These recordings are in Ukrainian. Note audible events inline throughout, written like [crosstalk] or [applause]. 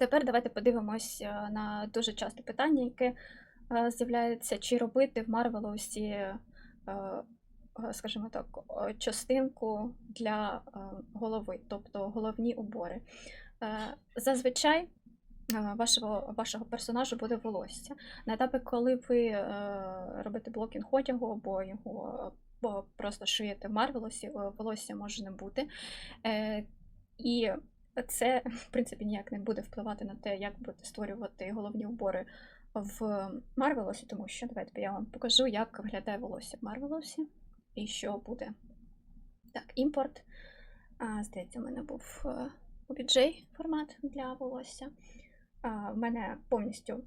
Тепер давайте подивимось е, на дуже часте питання, яке е, з'являється, чи робити в Марвелосі, е, скажімо так, частинку для голови, тобто головні убори. Зазвичай вашого, вашого персонажу буде волосся. На етапі, коли ви робите блокінг одягу або його просто шиєте в Марвелосі, волосся може не бути. І це, в принципі, ніяк не буде впливати на те, як будете створювати головні убори в Марвелосі, тому що давайте я вам покажу, як виглядає волосся в Марвелосі і що буде. Так, імпорт. А, Здається, у мене був е, OBJ формат для волосся. А, В мене повністю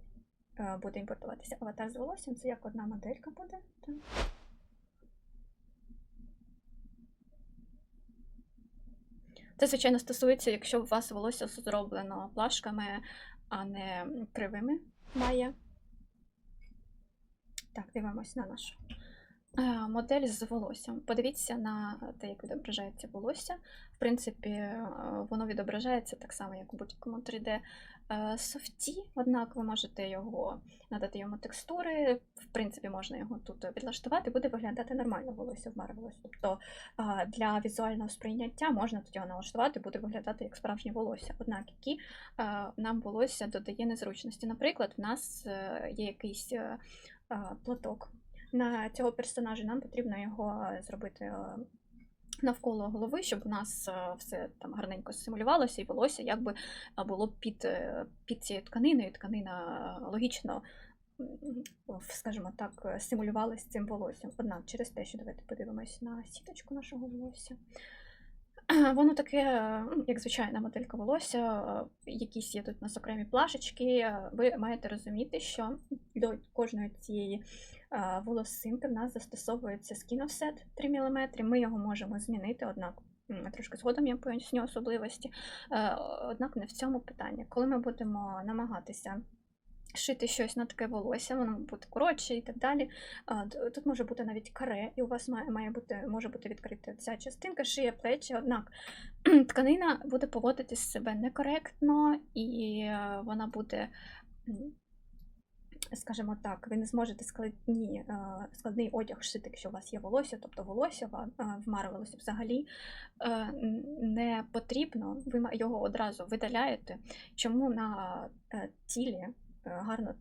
е, буде імпортуватися аватар з волоссям. Це як одна моделька буде. Це, звичайно, стосується, якщо у вас волосся зроблено плашками, а не кривими має. Так, дивимось на нашу модель з волоссям. Подивіться на те, як відображається волосся. В принципі, е, воно відображається так само, як у будь-якому 3D е, софті, однак ви можете його надати йому текстури. В принципі, можна його тут підлаштувати, буде виглядати нормально волосся в Marvelous. Тобто для візуального сприйняття можна тут його налаштувати, буде виглядати як справжнє волосся. Однак, які нам волосся додає незручності. Наприклад, в нас е, є якийсь е, платок на цього персонажа, нам потрібно його е, зробити. е, Навколо голови, щоб у нас е, все там гарненько симулювалося, і волосся якби було під, е, під цією тканиною. Тканина е, логічно, скажімо так, е, симулювалася цим волоссям. Однак через те, що давайте подивимось на сіточку нашого волосся. [clears throat] Воно таке, е, ну, як звичайна моделька волосся, е, якісь є тут у нас окремі плашечки. е, Ви маєте розуміти, що до кожної цієї волосинки в нас застосовується offset 3 мм. Ми його можемо змінити, однак трошки згодом я поясню особливості. Е, Однак не в цьому питання. Коли ми будемо намагатися шити щось на таке волосся, воно буде коротше і так далі. Тут може бути навіть каре, і у вас має, має бути, може бути відкрита ця частинка, шия, плечі, однак [clears throat] тканина буде поводити себе некоректно, і е, вона буде, скажімо так, ви не зможете складні, е, складний одяг шити, якщо у вас є волосся, тобто волосся ва- е, взагалі е, не потрібно, ви його одразу видаляєте. Чому на тілі гарно,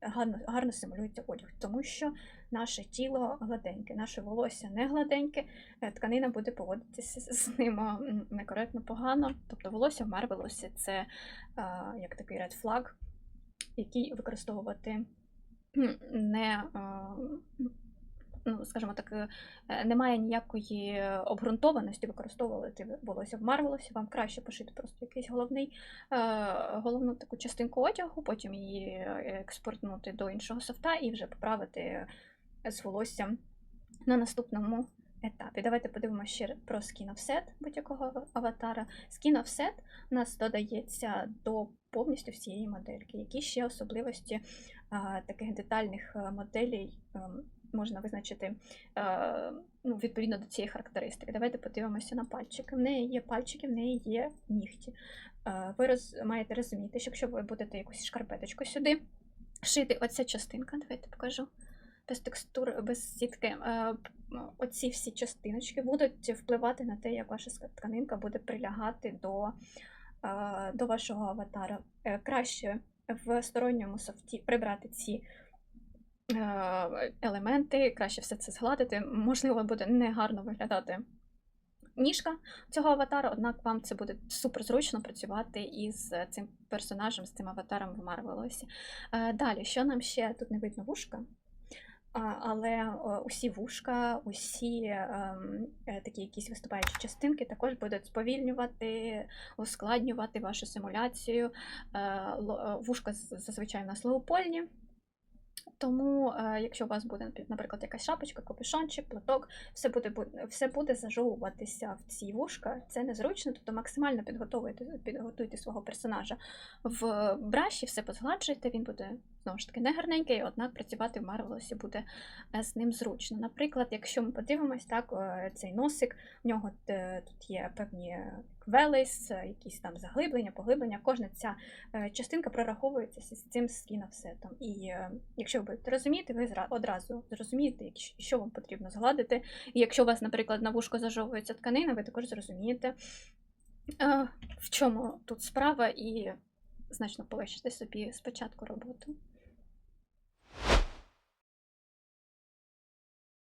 гарно, гарно симулюється одяг? Тому що наше тіло гладеньке, наше волосся не гладеньке, тканина буде поводитися з- ним некоректно погано. Тобто волосся в Марвелосі це як такий red flag, який використовувати не. е, Ну, скажімо так, е, немає ніякої обґрунтованості використовувати волосся в Марвелосі. Вам краще пошити просто якийсь головний, е, головну таку частинку одягу, потім її експортнути до іншого софта і вже поправити з волоссям на наступному етапі. Давайте подивимося ще про Skin Offset будь-якого аватара. Skin Offset у нас додається до повністю всієї модельки. Які ще особливості а, таких детальних е, моделей ем, можна визначити е, ну, відповідно до цієї характеристики? Давайте подивимося на пальчики. В неї є пальчики, в неї є нігті. Е, Ви роз, маєте розуміти, що якщо ви будете якусь шкарпеточку сюди шити, оця частинка, давайте покажу без текстур, без сітки. Оці всі частиночки будуть впливати на те, як ваша тканинка буде прилягати до, е, до вашого аватара. Е, Краще в сторонньому софті прибрати ці е, елементи, краще все це згладити. Можливо, буде негарно виглядати ніжка цього аватара, однак вам це буде супер зручно працювати із цим персонажем, з цим аватаром в Марвелосі. Далі, що нам ще тут не видно вушка? Але усі вушка, усі ем, е, такі якісь виступаючі частинки також будуть сповільнювати, ускладнювати вашу симуляцію. Е, е, Вушка зазвичай в нас лоупольні. Тому, якщо у вас буде, наприклад, якась шапочка, капюшончик, платок, все буде, все буде зажовуватися в ці вушка. Це незручно, тобто максимально підготуйте свого персонажа в браші, все позгладжуйте, він буде знову ж таки не гарненький, однак працювати в Марвелосі буде е, з ним зручно. Наприклад, якщо ми подивимось, так, е, цей носик, в нього е, тут є певні, велес, якісь там заглиблення, поглиблення. Кожна ця частинка прораховується з цим скін-офсетом. І якщо ви будете розуміти, ви одразу зрозумієте, що вам потрібно згладити. І якщо у вас, наприклад, на вушко зажовується тканина, ви також зрозумієте, в чому тут справа, і значно полегшите собі спочатку роботу.